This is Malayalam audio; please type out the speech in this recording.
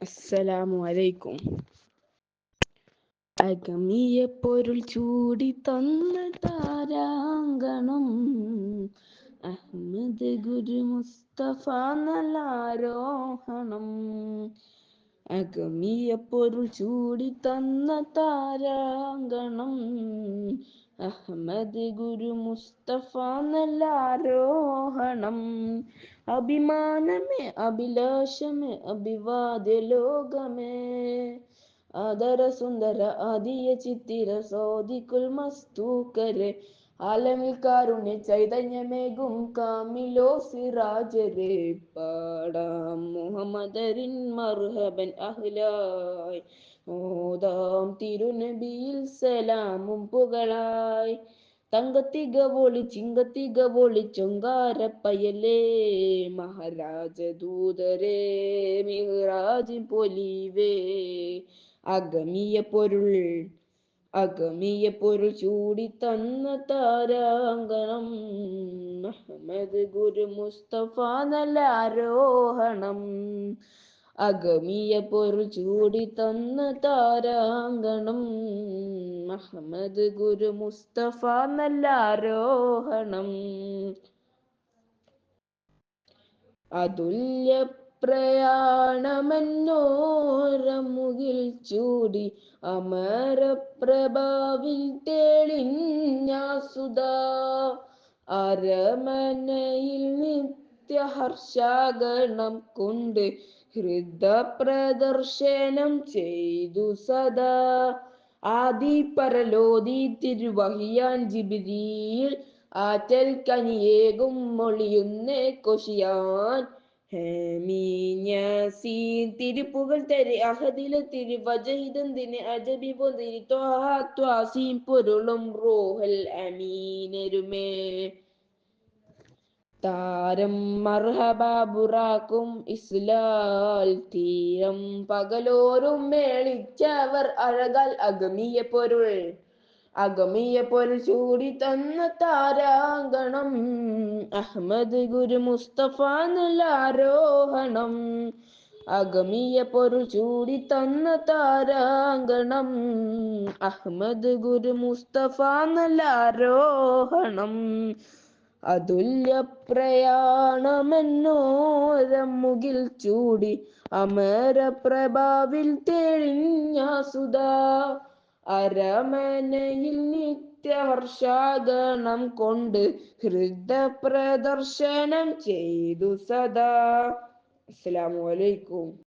അസ്സലാമു അലൈക്കും. അകമിയ പൊരുൾ ചൂടി തന്ന താരാങ്കണം. അഹമ്മദ് ഗുരു മുസ്തഫ നല്ലാരോഹണം. അകമിയ പൊരുൾ ചൂടി തന്ന താരാങ്കണം. അഹമ്മദ് ഗുരു മുസ്തഫ അഭിമാനമേ അഭിലാഷമേ അഭിവാദ്യ ലോകമേ. ആദര സുന്ദര ആദിയ ചിത്തിര സോദിക്കുൽ മസ്തൂക്കരെ. ആലമിൽ കാരുണ്യ ചൈതന്യമേകും കാമിലോ സിറാജരെ പാടാം മുഹമ്മദരിൻ മർഹബൻ അഹ്ലായ്. ഓതാം തിരുനബിയിൽ സലാമും പുകളായി. തങ്കത്തികവോളി ചിങ്കത്തികവോളി ചൊങ്കാരപ്പയലേ മഹാരാജ ദൂതരേ മിഹ്റാജ് പൊലിവേ. അഗമിയ പൊരുൾ അഗമിയ പൊരുൾ ചൂടി തന്ന താരാങ്കണം. അഹമ്മദ് ഗുരു മുസ്തഫ നല്ല ആരോഹണം. അഗമിയ പൊരു ചൂടി തന്ന താരാങ്കണം. അഹമ്മദ് ഗുരു മുസ്തഫ നല്ല ആരോഹണം. അതുല്യ പ്രയാണമെന്നോരമുകിൽ ചൂടി അമരപ്രഭാവിൽ തെളിഞ്ഞാസുതാ അരമനയിൽ നിത്യഹർഷാഗണം കൊണ്ട് ഹൃദപ്രദർശനം ചെയ്തു സദാ. ആദി പരലോതി തിരുവഹിയാൻ ജിബിരിയിൽ ആറ്റൽ കനിയേകും മൊളിയുന്നേ കൊഷിയാൻ തിരുപ്പുകൾ പൊരുളും റോഹൽ അമീനരുമേ. താരം മർഹബാബുറാക്കും ഇസ്ലാൽ തീരം. പകലോരും മേളിച്ചവർ അഴകാൽ അഗമിയ പൊരുൾ. അഗമിയ പൊരുൾ ചൂടി തന്ന താരാങ്കണം. അഹമ്മദ് ഗുരു മുസ്തഫ ആരോഹണം. അഗമിയ പൊരുൾ ചൂടി തന്ന താരാങ്കണം. അഹമ്മദ് ഗുരു മുസ്തഫ ആരോഹണം. അതുല്യ പ്രയാണമെന്നോരമുകിൽ ചൂടി അമരപ്രഭാവിൽ തെളിഞ്ഞാസുതാ അരമനയിൽ നിത്യഹർഷാഗണം കൊണ്ട് ഹൃദപ്രദർശനം ചെയ്തു സദാ. അസ്സലാമു അലൈക്കും.